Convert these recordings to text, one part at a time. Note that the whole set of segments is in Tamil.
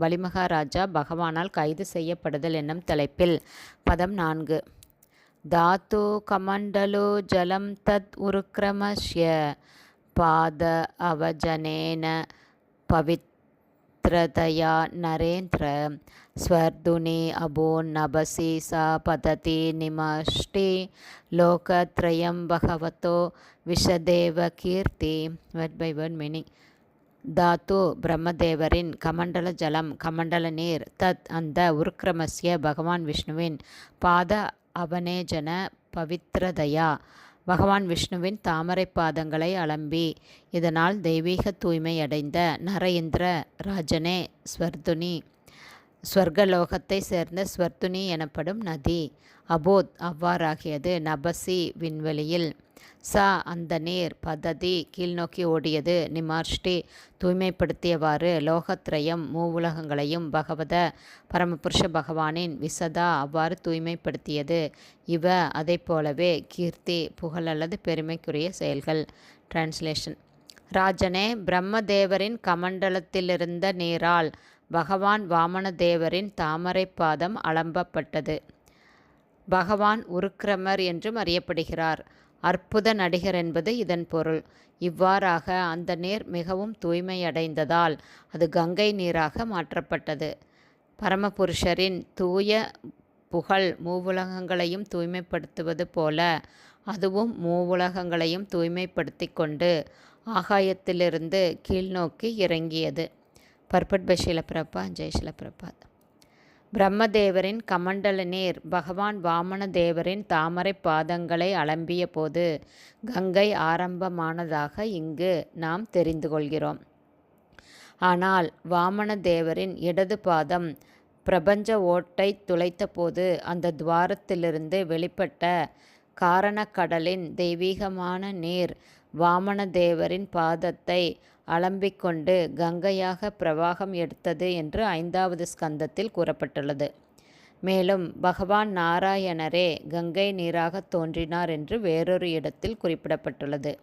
பலிமகாராஜா பகவானால் கைது செய்யப்படுதல் என்னும் தலைப்பில். பதம் நான்கு. தாத்து கமண்டலோ ஜலம் தத் உருக்ரமஷ்ய பாத அவஜனேன பவித்ரதயா நரேந்திர ஸ்வர்துனி அபோ நபசி சா பததி நிமஷ்டி லோகத்ரயம் பகவதோ விஷதேவ கீர்த்தி. வட் பை வட் மீனிங் தாத்து பிரம்மதேவரின் கமண்டல ஜலம் கமண்டல நீர் தத் அந்த உருக்கிரமஸ்ய பகவான் விஷ்ணுவின் பாத அவனேஜன பவித்ரதயா. பகவான் விஷ்ணுவின் தாமரை பாதங்களை அலம்பி இதனால் தெய்வீக தூய்மை அடைந்த நரேந்திர ராஜனே ஸ்வர்துனி. ஸ்வர்கலோகத்தை சேர்ந்த ஸ்வர்துனி எனப்படும் நதி. அபோத் அவ்வாறாகியது நபசி விண்வெளியில். சா அந்த நீர் பததி கீழ்நோக்கி ஓடியது. நிமார்ஷ்டி தூய்மைப்படுத்தியவாறு லோகத்ரயம் மூவுலகங்களையும் பகவத பரமபுருஷ பகவானின் விசதா அவ்வாறு தூய்மைப்படுத்தியது. இவ அதை போலவே கீர்த்தி புகழ் அல்லது பெருமைக்குரிய செயல்கள். டிரான்ஸ்லேஷன் ராஜனே பிரம்மதேவரின் கமண்டலத்திலிருந்த நீரால் பகவான் வாமனதேவரின் தாமரை பாதம் அலம்பப்பட்டது. பகவான் உருக்கிரமர் என்றும் அறியப்படுகிறார். அற்புத நடிகர் என்பது இதன் பொருள். இவ்வாறாக அந்த நீர் மிகவும் தூய்மையடைந்ததால் அது கங்கை நீராக மாற்றப்பட்டது. பரமபுருஷரின் தூய புகழ் மூவுலகங்களையும் தூய்மைப்படுத்துவது போல அதுவும் மூவுலகங்களையும் தூய்மைப்படுத்தி கொண்டு ஆகாயத்திலிருந்து கீழ்நோக்கி இறங்கியது. பர்பட் பை ஷிலப்பிரபா ஜெய் பிரம்மதேவரின் கமண்டல நீர் பகவான் வாமன தேவரின் தாமரை பாதங்களை அலம்பிய போது கங்கை ஆரம்பமானதாக இங்கு நாம் தெரிந்து கொள்கிறோம். ஆனால் வாமன தேவரின் இடது பாதம் பிரபஞ்ச ஓட்டை துளைத்தபோது அந்த துவாரத்திலிருந்து வெளிப்பட்ட காரணக்கடலின் தெய்வீகமான நீர் வாமனதேவரின் பாதத்தை அலம்பிக்கொண்டு கங்கையாக பிரவாகம் எடுத்தது என்று ஐந்தாவது ஸ்கந்தத்தில் கூறப்பட்டுள்ளது. மேலும் பகவான் நாராயணரே கங்கை நீராக தோன்றினார் என்று வேறொரு இடத்தில் குறிப்பிடப்பட்டுள்ளது.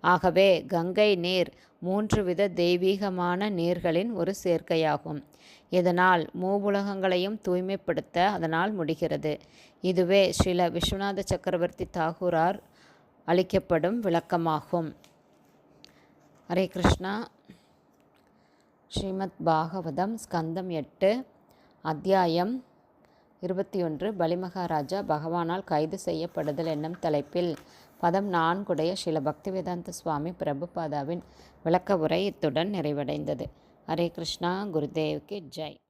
ஆகவே கங்கை நீர் மூன்று வித தெய்வீகமான நீர்களின் ஒரு சேர்க்கையாகும். இதனால் மூவுலகங்களையும் தூய்மைப்படுத்த அதனால் முடிகிறது. இதுவே ஸ்ரீல விஸ்வநாத சக்கரவர்த்தி தாகூரார் அளிக்கப்படும் விளக்கமாகும். ஹரே கிருஷ்ணா. ஸ்ரீமத் பாகவதம் ஸ்கந்தம் எட்டு அத்தியாயம் இருபத்தி ஒன்று பலிமகாராஜா பகவானால் கைது செய்யப்படுதல் என்னும் தலைப்பில் பதம் நான்குடைய ஸ்ரீல பக்திவேதாந்த சுவாமி பிரபுபாதாவின் விளக்க உரை இத்துடன் நிறைவடைந்தது. ஹரே கிருஷ்ணா குருதேவ்க்கு ஜெய்.